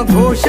Ghosh